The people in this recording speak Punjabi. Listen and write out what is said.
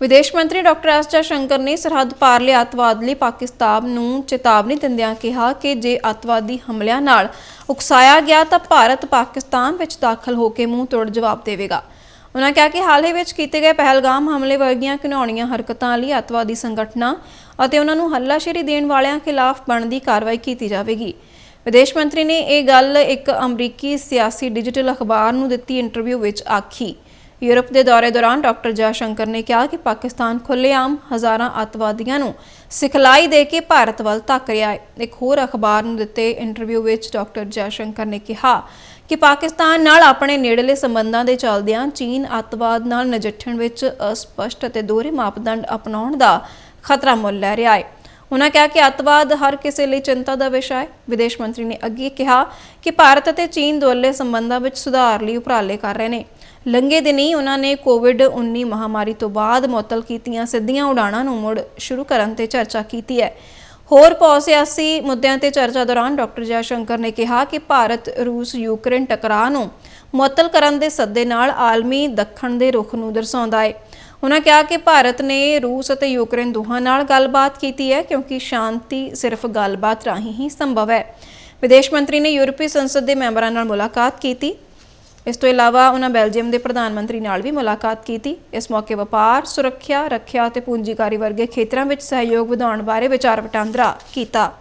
ਵਿਦੇਸ਼ ਮੰਤਰੀ ਡਾਕਟਰ ਐਸ ਜੈਸ਼ੰਕਰ ਨੇ ਸਰਹੱਦ ਪਾਰਲੇ ਅੱਤਵਾਦ ਲਈ ਪਾਕਿਸਤਾਨ ਨੂੰ ਚੇਤਾਵਨੀ ਦਿੰਦਿਆਂ ਕਿਹਾ ਕਿ ਜੇ ਅੱਤਵਾਦੀ ਹਮਲਿਆਂ ਨਾਲ ਉਕਸਾਇਆ ਗਿਆ ਤਾਂ ਭਾਰਤ ਪਾਕਿਸਤਾਨ ਵਿੱਚ ਦਾਖਲ ਹੋ ਕੇ ਮੂੰਹ ਤੋੜ ਜਵਾਬ ਦੇਵੇਗਾ। ਉਨ੍ਹਾਂ ਕਿਹਾ ਕਿ ਹਾਲ ਹੀ ਵਿੱਚ ਕੀਤੇ ਗਏ ਪਹਿਲਗਾਮ ਹਮਲੇ ਵਰਗੀਆਂ ਘਿਨੌਣੀਆਂ ਹਰਕਤਾਂ ਲਈ ਅੱਤਵਾਦੀ ਸੰਗਠਨਾਂ ਅਤੇ ਉਹਨਾਂ ਨੂੰ ਹੱਲਾਸ਼ੇਰੀ ਦੇਣ ਵਾਲਿਆਂ ਖਿਲਾਫ ਬਣਦੀ ਕਾਰਵਾਈ ਕੀਤੀ ਜਾਵੇਗੀ। ਵਿਦੇਸ਼ ਮੰਤਰੀ ਨੇ ਇਹ ਗੱਲ ਇੱਕ ਅਮਰੀਕੀ ਸਿਆਸੀ ਡਿਜੀਟਲ ਅਖਬਾਰ ਨੂੰ ਦਿੱਤੀ ਇੰਟਰਵਿਊ ਵਿੱਚ ਆਖੀ। ਯੂਰਪ ਦੇ ਦੌਰੇ ਦੌਰਾਨ ਡਾਕਟਰ ਜੈਸ਼ੰਕਰ ਨੇ ਕਿਹਾ ਕਿ ਪਾਕਿਸਤਾਨ ਖੁੱਲ੍ਹੇਆਮ ਹਜ਼ਾਰਾਂ ਅੱਤਵਾਦੀਆਂ ਨੂੰ ਸਿਖਲਾਈ ਦੇ ਕੇ ਭਾਰਤ ਵੱਲ ਧੱਕ ਰਿਹਾ ਹੈ। ਇੱਕ ਹੋਰ ਅਖਬਾਰ ਨੂੰ ਦਿੱਤੇ ਇੰਟਰਵਿਊ ਵਿੱਚ ਡਾਕਟਰ ਜੈਸ਼ੰਕਰ ਨੇ ਕਿਹਾ ਕਿ ਪਾਕਿਸਤਾਨ ਨਾਲ ਆਪਣੇ ਨੇੜਲੇ ਸੰਬੰਧਾਂ ਦੇ ਚੱਲਦਿਆਂ ਚੀਨ ਅੱਤਵਾਦ ਨਾਲ ਨਜਿੱਠਣ ਵਿੱਚ ਅਸਪਸ਼ਟ ਅਤੇ ਦੋਹਰੇ ਮਾਪਦੰਡ ਅਪਣਾਉਣ ਦਾ ਖਤਰਾ ਮੁੱਲ ਲੈ ਰਿਹਾ ਹੈ। ਉਨ੍ਹਾਂ ਕਿਹਾ ਕਿ ਅੱਤਵਾਦ ਹਰ ਕਿਸੇ ਲਈ ਚਿੰਤਾ ਦਾ ਵਿਸ਼ਾ ਹੈ। ਵਿਦੇਸ਼ ਮੰਤਰੀ ਨੇ ਅੱਗੇ ਕਿਹਾ ਕਿ ਭਾਰਤ ਅਤੇ ਚੀਨ ਦੋਲੇ ਸੰਬੰਧਾਂ ਵਿੱਚ ਸੁਧਾਰ ਲਈ ਉਪਰਾਲੇ ਕਰ ਰਹੇ ਨੇ। ਲੰਘੇ ਦਿਨੀ ਉਹਨਾਂ ਨੇ ਕੋਵਿਡ-19 ਮਹਾਮਾਰੀ ਤੋਂ ਬਾਅਦ ਮੁਅੱਤਲ ਕੀਤੀਆਂ ਸਿੱਧੀਆਂ ਉਡਾਣਾਂ ਨੂੰ ਮੁੜ ਸ਼ੁਰੂ ਕਰਨ ਤੇ ਚਰਚਾ ਕੀਤੀ ਹੈ। ਹੋਰ ਪੌ ਸਿਆਸੀ ਮੁੱਦਿਆਂ ਤੇ ਚਰਚਾ ਦੌਰਾਨ ਡਾਕਟਰ ਜਯਸ਼ੰਕਰ ਨੇ ਕਿਹਾ ਕਿ ਭਾਰਤ, ਰੂਸ, ਯੂਕਰੇਨ ਟਕਰਾਅ ਨੂੰ ਮੁਅੱਤਲ ਕਰਨ ਦੇ ਸੱਦੇ ਨਾਲ ਆਲਮੀ ਦੱਖਣ ਦੇ ਰੁਖ ਨੂੰ ਦਰਸਾਉਂਦਾ ਹੈ। ਉਹਨਾਂ ਕਿਹਾ ਕਿ ਭਾਰਤ ਨੇ ਰੂਸ ਅਤੇ ਯੂਕਰੇਨ ਦੋਹਾਂ ਨਾਲ ਗੱਲਬਾਤ ਕੀਤੀ ਹੈ ਕਿਉਂਕਿ ਸ਼ਾਂਤੀ ਸਿਰਫ ਗੱਲਬਾਤ ਰਾਹੀਂ ਹੀ ਸੰਭਵ ਹੈ। ਵਿਦੇਸ਼ ਮੰਤਰੀ ਨੇ ਯੂਰਪੀ ਸੰਸਦ ਦੇ ਮੈਂਬਰਾਂ ਨਾਲ ਮੁਲਾਕਾਤ ਕੀਤੀ। ਇਸ ਤੋਂ ਇਲਾਵਾ ਉਹਨਾਂ ਬੈਲਜੀਅਮ ਦੇ ਪ੍ਰਧਾਨ ਮੰਤਰੀ ਨਾਲ ਵੀ ਮੁਲਾਕਾਤ ਕੀਤੀ। ਇਸ ਮੌਕੇ ਵਪਾਰ, ਸੁਰੱਖਿਆ, ਰੱਖਿਆ ਅਤੇ ਪੂੰਜੀਕਾਰੀ ਵਰਗੇ ਖੇਤਰਾਂ ਵਿੱਚ ਸਹਿਯੋਗ ਵਧਾਉਣ ਬਾਰੇ ਵਿਚਾਰ ਵਟਾਂਦਰਾ ਕੀਤਾ।